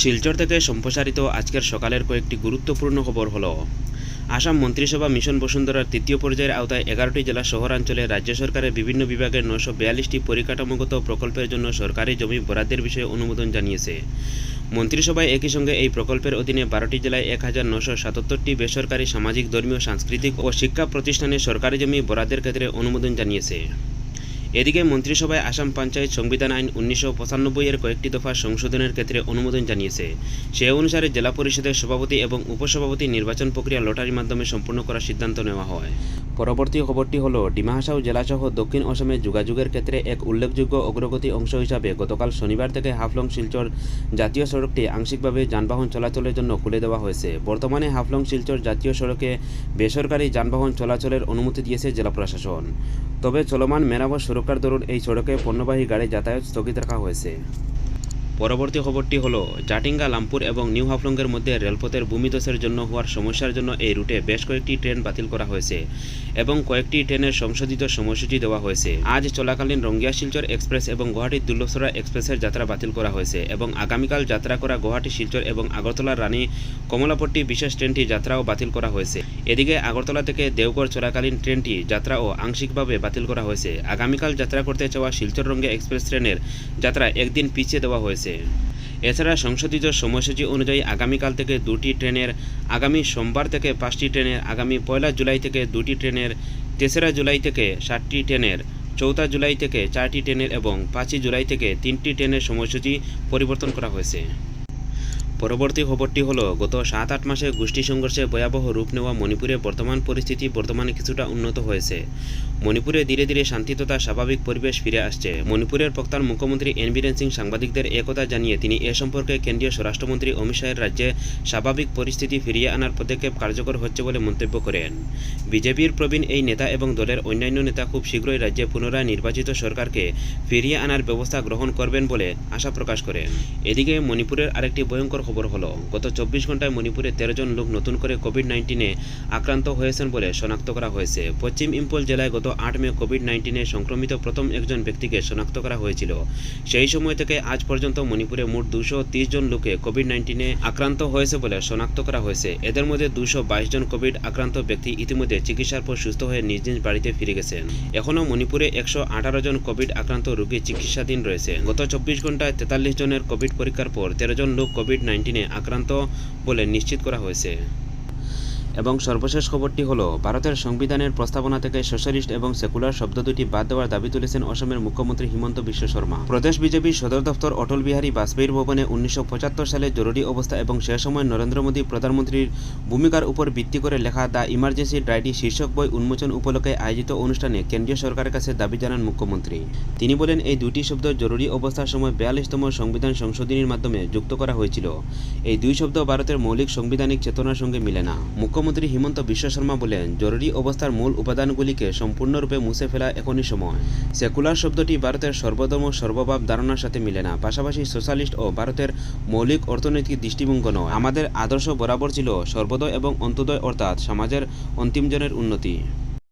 শিলচর থেকে সম্প্রসারিত আজকের সকালের কয়েকটি গুরুত্বপূর্ণ খবর হলো, আসাম মন্ত্রিসভা মিশন বসুন্ধরার তৃতীয় পর্যায়ের আওতায় এগারোটি জেলা শহরাঞ্চলে রাজ্য সরকারের বিভিন্ন বিভাগের নশো বিয়াল্লিশটি পরিকাঠামোগত প্রকল্পের জন্য সরকারি জমি বরাদ্দের বিষয়ে অনুমোদন জানিয়েছে। মন্ত্রিসভায় একই সঙ্গে এই প্রকল্পের অধীনে বারোটি জেলায় এক হাজার নশো সাতাত্তরটি বেসরকারি সামাজিক, ধর্মীয়, সাংস্কৃতিক ও শিক্ষা প্রতিষ্ঠানে সরকারি জমি বরাদ্দের ক্ষেত্রে অনুমোদন জানিয়েছে। এদিকে মন্ত্রিসভায় আসাম পঞ্চায়েত সংবিধান আইন উনিশশো পঁচানব্বই এর কয়েকটি দফা সংশোধনের ক্ষেত্রে অনুমোদন জানিয়েছে। সে অনুসারে জেলা পরিষদের সভাপতি এবং উপসভাপতি নির্বাচন প্রক্রিয়া লটারির মাধ্যমে সম্পূর্ণ করার সিদ্ধান্ত নেওয়া হয়। পরবর্তী খবরটি হল ডিমা হাসাও জেলাসহ দক্ষিণ অসমে যোগাযোগের ক্ষেত্রে এক উল্লেখযোগ্য অগ্রগতি অংশ হিসাবে গতকাল শনিবার থেকে হাফলং শিলচর জাতীয় সড়কটি আংশিকভাবে যানবাহন চলাচলের জন্য খুলে দেওয়া হয়েছে। বর্তমানে হাফলং শিলচর জাতীয় সড়কে বেসরকারি যানবাহন চলাচলের অনুমতি দিয়েছে জেলা প্রশাসন। তবে চলমান মেরামত সুরক্ষার দরুন এই সড়কে পণ্যবাহী গাড়ি যাতায়াত স্থগিত রাখা হয়েছে। পরবর্তী খবরটি হলো, জাটিঙ্গা, লামপুর এবং নিউ হাফলংয়ের মধ্যে রেলপথের ভূমিধসের জন্য হওয়ার সমস্যার জন্য এই রুটে বেশ কয়েকটি ট্রেন বাতিল করা হয়েছে এবং কয়েকটি ট্রেনের সংশোধিত সময়সূচি দেওয়া হয়েছে। আজ চলাকালীন রঙ্গিয়া শিলচর এক্সপ্রেস এবং গুয়াহাটি দুর্লভসরা এক্সপ্রেসের যাত্রা বাতিল করা হয়েছে এবং আগামীকাল যাত্রা করা গুয়াহাটি শিলচর এবং আগরতলার রানী কমলাপট্টি বিশেষ ট্রেনটি যাত্রাও বাতিল করা হয়েছে। এদিকে আগরতলা থেকে দেওগড় চলাকালীন ট্রেনটি যাত্রাও আংশিকভাবে বাতিল করা হয়েছে। আগামীকাল যাত্রা করতে চাওয়া শিলচর রঙ্গিয়া এক্সপ্রেস ট্রেনের যাত্রা একদিন পিছিয়ে দেওয়া হয়েছে। এছাড়া সংশোধিত সময়সূচি অনুযায়ী আগামীকাল থেকে দুটি ট্রেনের আগামী সোমবার থেকে পাঁচটি ট্রেনের আগামী পয়লা জুলাই থেকে দুটি ট্রেনের, তেসরা জুলাই থেকে সাতটি ট্রেনের চৌঠা জুলাই থেকে চারটি ট্রেনের এবং পাঁচই জুলাই থেকে তিনটি ট্রেনের সময়সূচি পরিবর্তন করা হয়েছে। পরবর্তী খবরটি হলো, গত সাত আট মাসে গোষ্ঠী সংঘর্ষে ভয়াবহ রূপ নেওয়া মণিপুরে বর্তমান পরিস্থিতি বর্তমানে কিছুটা উন্নত হয়েছে। মণিপুরে ধীরে ধীরে শান্তি তথা স্বাভাবিক পরিবেশ ফিরে আসছে। মণিপুরের বক্তার মুখ্যমন্ত্রী এন বীরেন সিং সাংবাদিকদের একথা জানিয়ে তিনি এ সম্পর্কে কেন্দ্রীয় স্বরাষ্ট্রমন্ত্রী অমিত শাহের রাজ্যে স্বাভাবিক পরিস্থিতি ফিরিয়ে আনার পদক্ষেপ কার্যকর হচ্ছে বলে মন্তব্য করেন। বিজেপির প্রবীণ এই নেতা এবং দলের অন্যান্য নেতা খুব শীঘ্রই রাজ্যে পুনরায় নির্বাচিত সরকারকে ফিরিয়ে আনার ব্যবস্থা গ্রহণ করবেন বলে আশা প্রকাশ করেন। এদিকে মণিপুরের আরেকটি ভয়ঙ্কর খবর হলো, গত চব্বিশ ঘন্টায় মণিপুরে তেরো জন লোক নতুন করে কোভিড নাইন্টিনে আক্রান্ত হয়েছেন বলে শনাক্ত করা হয়েছে। পশ্চিম ইম্পল জেলায় গত আট মে কোভিড নাইন্টিনে সংক্রমিত প্রথম একজন ব্যক্তিকে শনাক্ত করা হয়েছিল। সেই সময় থেকে আজ পর্যন্ত মণিপুরে মোট দুশো জন লোকে কোভিড নাইন্টিনে আক্রান্ত হয়েছে বলে শনাক্ত করা হয়েছে। এদের মধ্যে দুশো জন কোভিড আক্রান্ত ব্যক্তি ইতিমধ্যে চিকিৎসার পর সুস্থ হয়ে নিজ নিজ বাড়িতে ফিরে গেছেন। এখনও মণিপুরে একশো আঠারো জন কোভিড আক্রান্ত রোগী চিকিৎসাধীন রয়েছে। গত চব্বিশ ঘন্টায় তেতাল্লিশ জনের কোভিড পরীক্ষার পর তেরো জন লোক কোভিড নাইন্টিনে আক্রান্ত বলে নিশ্চিত করা হয়েছে। এবং সর্বশেষ খবরটি হলো, ভারতের সংবিধানের প্রস্তাবনা থেকে সোশ্যালিস্ট এবং সেকুলার শব্দ দুটি বাদ দেওয়ার দাবি তুলেছেন অসমের মুখ্যমন্ত্রী হিমন্ত বিশ্ব শর্মা। প্রদেশ বিজেপির সদর দপ্তর অটল বিহারী বাজপেয়ীর ভবনে উনিশশো পঁচাত্তর সালে জরুরি অবস্থা এবং সে সময় নরেন্দ্র মোদী প্রধানমন্ত্রীর ভূমিকার উপর ভিত্তি করে লেখা দ্য ইমার্জেন্সি ডায়েরি শীর্ষক বই উন্মোচন উপলক্ষে আয়োজিত অনুষ্ঠানে কেন্দ্রীয় সরকারের কাছে দাবি জানান মুখ্যমন্ত্রী। তিনি বলেন, এই দুটি শব্দ জরুরি অবস্থার সময় বিয়াল্লিশতম সংবিধান সংশোধনীর মাধ্যমে যুক্ত করা হয়েছিল। এই দুই শব্দ ভারতের মৌলিক সংবিধানিক চেতনার সঙ্গে মিলে না। মুখ্যমন্ত্রী হিমন্ত বিশ্ব শর্মা বলেন, জরুরি অবস্থার মূল উপাদানগুলিকে সম্পূর্ণরূপে মুছে ফেলা এখনই সময়। সেকুলার শব্দটি ভারতের সর্বধর্ম সর্বভাব ধারণার সাথে মিলে না, পাশাপাশি সোশ্যালিস্ট ও ভারতের মৌলিক অর্থনৈতিক দৃষ্টিভঙ্গ নয়। আমাদের আদর্শ বরাবর ছিল সর্বোদয় এবং অন্তোদয়, অর্থাৎ সমাজের অন্তিমজনের উন্নতি।